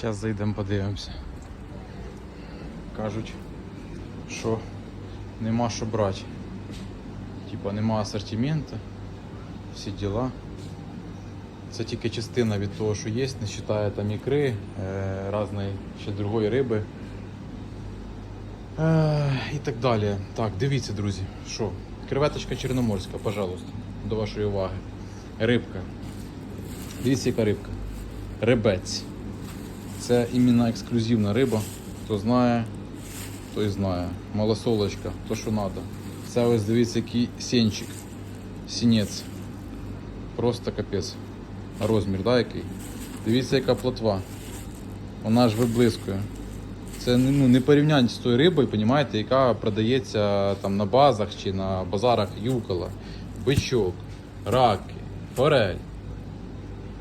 Зараз зайдемо, подивимося. Кажуть, що нема що брати. Типа нема асортименту, всі діла. Це тільки частина від того, що є, не вважає там ікри, е, різної ще другої риби. Е, і так далі. Так, дивіться, друзі, що? Креветочка чорноморська, пожалуйста, до вашої уваги. Рибка. Дивіться, яка рибка. Рибець. Це іменно ексклюзивна риба. Хто знає, той знає. Малосолочка, то що треба. Це ось дивіться, який сенчик. Сінець. Просто капець. Розмір, да, який? Дивіться, яка плотва. Вона ж виблискує. Це ну, не порівнянь з тою рибою, понімаєте, яка продається там на базах чи на базарах юкола, бичок, раки, форель.